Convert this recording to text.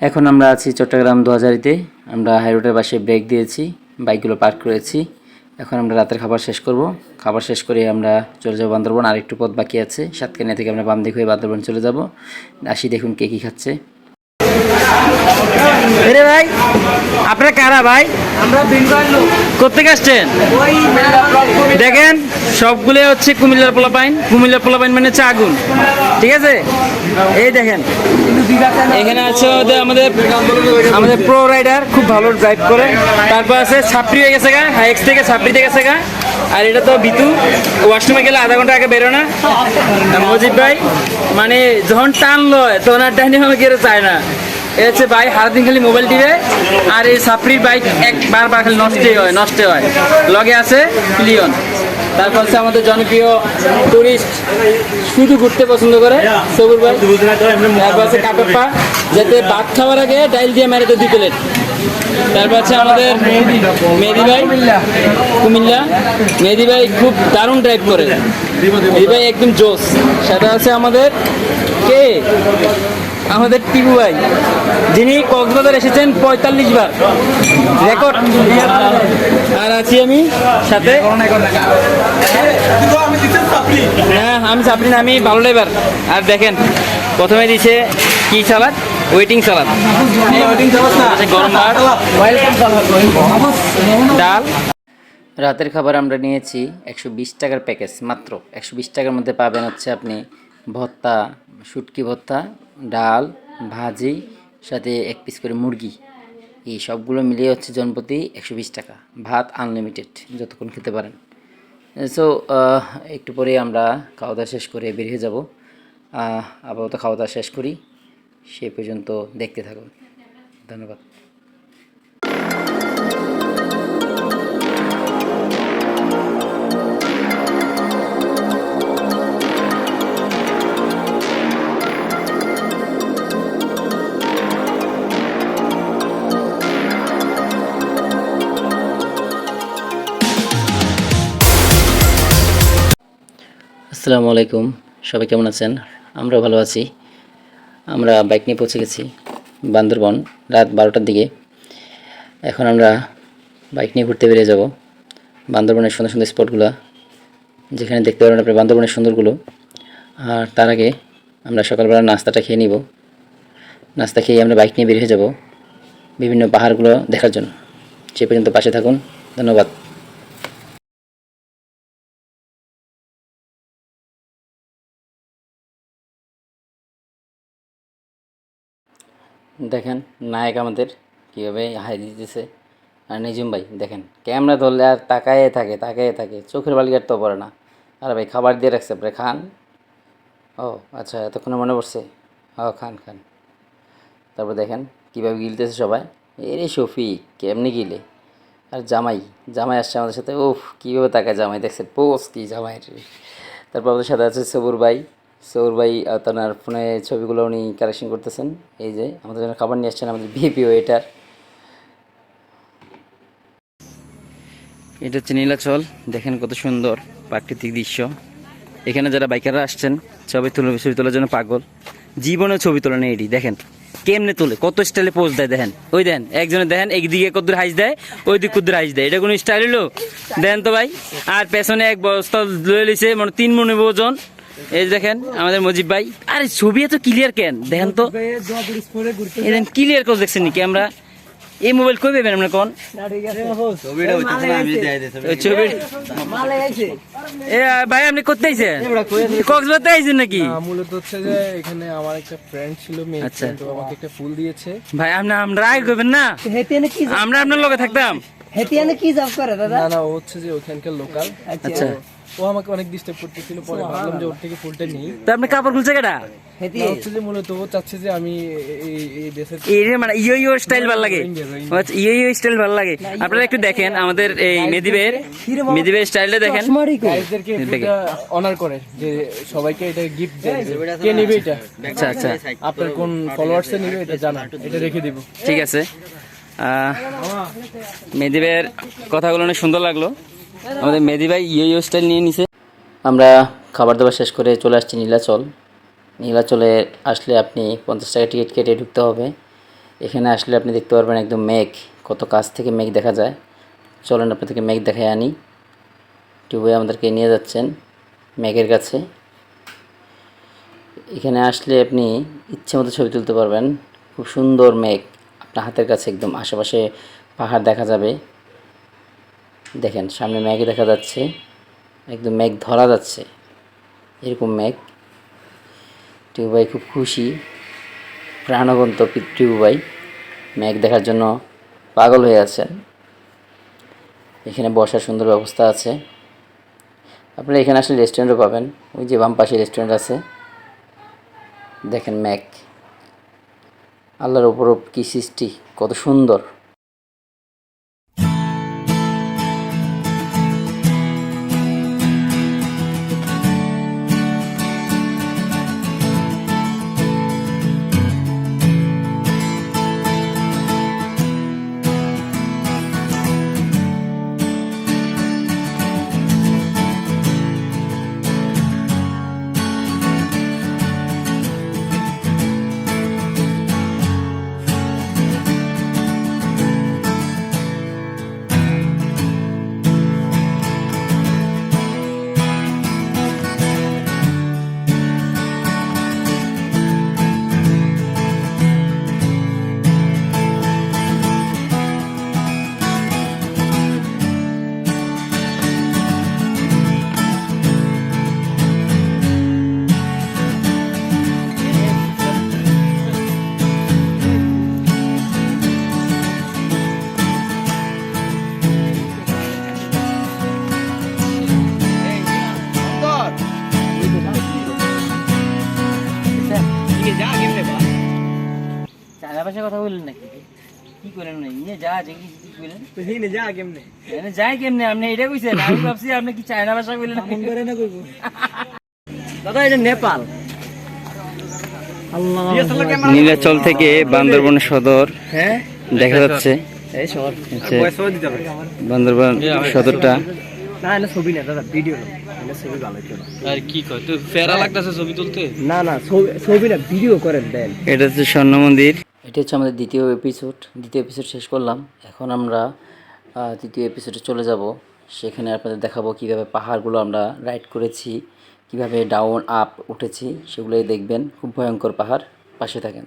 এখন আমরা আছি চট্টগ্রাম দুহাজারিতে। আমরা হাইরোডের পাশে ব্রেক দিয়েছি, বাইকগুলো পার্ক করেছি। এখন আমরা রাতের খাবার শেষ করব। খাবার শেষ করে আমরা চলে যাব বান্দরবন। আরেকটু পথ বাকি আছে। সাতকানিয়া থেকে আমরা বাম দিক হয়ে বান্দরবন চলে যাব। আসি দেখুন কে কী খাচ্ছে। আরে ভাই আপনারা কারা ভাই? আমরা কোথেকে আসছেন? দেখেন সবগুলো হচ্ছে কুমিল্লার পোলাপাইন। কুমিল্লার পোলাপাইন মানে হচ্ছে আগুন। ঠিক আছে? এই দেখেন। এখানে আছে আমাদের আমাদের প্রো রাইডার খুব ভালো ড্রাইভ করে। তারপর আছে ছাপড়ি হয়ে গেছে গা হাইক্স থেকে ছাপড়ি থেকে গেছে গা। আর এটা তো বিতু। ওয়াশরুমে গেলে আধা ঘণ্টা আগে বেরো না। মজিদ ভাই মানে যখন টান লয়, তখন আর ডাইনি কেউ চায় না। এ হচ্ছে ভাই, সারাদিন খালি মোবাইল টিপে, আর এই ছাপড়ির বাইক এক বারবার খালি নষ্টই হয়, নষ্ট হয়। লগে আছে লিওন তারপর হচ্ছে আমাদের জনপ্রিয় টুরিস্ট শুধু ঘুরতে পছন্দ করে, সবুর ভাই। তারপর আছে কাপেপ্পা যাতে ভাত খাওয়ার আগে ডাইল দিয়ে মেরে দুই প্লেট তারপর আছে আমাদের মেহেদি ভাই, কুমিল্লা। মেহেদি ভাই খুব দারুণ ড্রাইভ করে। মেহেদি ভাই একদম জোস। সেটা আছে আমাদের কে? আমাদের টিপু ভাই। যিনি কক্সবাজার এসেছেন পঁয়তাল্লিশ বার। রেকর্ড আর আছি আমি সাথে। হ্যাঁ আমি চাপড়ি না আমি ভালো ড্রাইভার আর দেখেন, প্রথমে দিছে কি সালাদ ওয়েটিং সালাদ আছে গরম ভাত। ডাল। রাতের খাবার আমরা নিয়েছি একশো বিশ টাকার প্যাকেজ মাত্র একশো বিশ টাকার মধ্যে পাবেন হচ্ছে আপনি ভর্তা শুটকি ভর্তা ডাল ভাজি সাথে এক পিস করে মুরগি। এই সবগুলো মিলিয়ে হচ্ছে জনপ্রতি একশো বিশ টাকা। ভাত আনলিমিটেড যতক্ষণ খেতে পারেন। সো একটু পরে আমরা খাওয়া দাওয়া শেষ করে বেরিয়ে যাব। আপাতত খাওয়া দাওয়া শেষ করি। সে পর্যন্ত দেখতে থাকুন। ধন্যবাদ। আসসালামু আলাইকুম। সবাই কেমন আছেন? আমরা ভালো আছি। আমরা বাইক নিয়ে পৌঁছে গেছি বান্দরবন রাত বারোটার দিকে। এখন আমরা বাইক নিয়ে ঘুরতে বেরিয়ে যাব বান্দরবনের সুন্দর সুন্দর স্পটগুলো। যেখানে দেখতে পারেন আপনি বান্দরবনের সুন্দরগুলো। আর তার আগে আমরা সকালবেলা নাস্তাটা খেয়ে নিব। নাস্তা খেয়ে আমরা বাইক নিয়ে বেরিয়ে যাব বিভিন্ন পাহাড়গুলো দেখার জন্য। সে পর্যন্ত পাশে থাকুন। ধন্যবাদ। দেখেন নায়ক আমাদের কীভাবে হাই দিতেছে। আর নিজুম ভাই, দেখেন ক্যামেরা ধরলে আর তাকায়ে থাকে তাকায়ে থাকে, চোখের বালিকার তো পড়ে না। আর ভাই, খাবার দিয়ে রাখছে, আপনি খান? ও আচ্ছা এতক্ষণে মনে পড়ছে? ও, খান খান। তারপর দেখেন কীভাবে গিলতেছে সবাই। এরে শফিক, কেমনি গিলে? আর জামাই জামাই আসছে আমাদের সাথে। উফ, কীভাবে তাকায় জামাই দেখছে পোস কি জামাই তারপর আমাদের সাথে আছে সবুর ভাই। সবুর ভাই তার ফোনে ছবিগুলো উনি কালেকশন করতেছেন। এই যে, আমাদের জন্য খাবার নিয়ে আসছেন আমাদের ভিপি ওয়েটার এটা হচ্ছে নীলাচল, দেখেন কত সুন্দর প্রাকৃতিক দৃশ্য। এখানে যারা বাইকাররা আসছেন, ছবি তুলে, ছবি তোলার জন্য পাগল। জীবনে ছবি তোলে না এটি, দেখেন। কেমনে তোলে, কত স্টাইলে পোজ দেয়, দেখেন। ওই দেন, একজনে দেখেন, একদিকে কদ্দুর হাইস দেয় ওই দিক কদ্দুর হাইস দেয়। এটা কোনো স্টাইল হলো দেন তো ভাই, আর পেছনে এক বস্তা লয়ে লিছে মানে তিন মনে ওজন এই দেখেন আমাদের মজিব ভাই। আরে ছবি এত ক্লিয়ার কেন? দেখেন তো। ক্লিয়ার করে দেখছেন নাকি আমরা? এই মোবাইল কই পাবেন আমরা কোন? এ ভাই আপনি করতে আইছেন কক্সবাজার আইছেন নাকি? মূলত হচ্ছে যে এখানে আমার একটা ফ্রেন্ড ছিল মেয়ে আচ্ছা। আমাকে একটা ফুল দিয়েছে। ভাই আপনি আমরা আগে করবেন না। আমরা আপনার লগে থাকতাম। হেতিয়ানে কি জব করে দাদা? না না ও হচ্ছে যে ওখানকার লোকাল আচ্ছা। ও আমাকে অনেক ডিস্টার্ব করতেছিল পরে ভাবলাম যে ওর থেকে ফুলটা নিই। তো আপনি কাপড় খুলছে কেটা না, হেতিয়ে হচ্ছে যে মূলত ও চাচ্ছে যে আমি এই এই দেশের এই মানে ইয়ো ইয়ো স্টাইল ভালো লাগে। আচ্ছা, ইয়ো ইয়ো স্টাইল ভালো লাগে। আপনারা একটু দেখেন আমাদের এই মেদিবের মেদিবের স্টাইলটা দেখেন। গাইজদেরকে ফুলটা অনার করে যে সবাইকে এটা গিফট দেয়। কে নেবে এটা? আচ্ছা আচ্ছা। আপনার কোন ফলোয়ার্স নেবে এটা জানা এটা রেখে দিব। ঠিক আছে। আহ, ভাইয়ের কথাগুলো অনেক সুন্দর লাগল। আমাদের মেদি ভাই ইয়ে ইয়ো স্টাইল নিয়ে নিছে। আমরা খাবার দাবার শেষ করে চলে আসছি নীলাচল। নীলাচলে আসলে আপনি পঞ্চাশ টাকা টিকিট কেটে ঢুকতে হবে। এখানে আসলে আপনি দেখতে পারবেন একদম মেঘ। কত কাছ থেকে মেঘ দেখা যায়। চলেন আপনাদেরকে মেঘ দেখায় আনি। টিউবে আমাদেরকে নিয়ে যাচ্ছেন মেঘের কাছে। এখানে আসলে আপনি ইচ্ছে মতো ছবি তুলতে পারবেন। খুব সুন্দর মেঘ। হাতের কাছে একদম আশেপাশে পাহাড় দেখা যাবে। দেখেন, সামনে মেঘ দেখা যাচ্ছে, একদম মেঘ ধরা যাচ্ছে, এরকম মেঘ টিউ ভাই খুব খুশি, প্রাণবন্ত পি- টিউ ভাই। মেঘ দেখার জন্য পাগল হয়ে আছেন। এখানে বসার সুন্দর ব্যবস্থা আছে। আপনারা এখানে আসলে রেস্টুরেন্টও পাবেন, ওই যে বাম পাশে রেস্টুরেন্ট আছে। দেখেন ম্যাক আল্লাহর উপর কী সৃষ্টি কত সুন্দর। বললেন নাকি কি করেন না ইয়ে যা যে কি কি কইলেন? হিনে যা কেমনে? এনে যাই কেমনে? আপনি এটা কইছেন আমি ভাবছি আপনি কি চায়না ভাষা কইলেন ফোন করে না কইবো। দাদা এটা নেপাল। আল্লাহ। নীলাচল থেকে বান্দরবন সদর হ্যাঁ? দেখা যাচ্ছে। এই শহর হচ্ছে দিতে হবে। বান্দরবন সদরটা। না এটা ছবি না দাদা ভিডিও না। এটা ছবি ভালো ছিল আর কি কয় তুই ফেরা লাগতেছে ছবি তুলতে? না না ছবি ছবি না ভিডিও করেন দেন। এটা হচ্ছে স্বর্ণ মন্দির। এটা হচ্ছে আমাদের দ্বিতীয় এপিসোড দ্বিতীয় এপিসোড শেষ করলাম। এখন আমরা তৃতীয় এপিসোডে চলে যাব। সেখানে আপনাদের দেখাবো কীভাবে পাহাড়গুলো আমরা রাইড করেছি, কীভাবে ডাউন আপ উঠেছি, সেগুলোই দেখবেন। খুব ভয়ঙ্কর পাহাড়। পাশে থাকেন।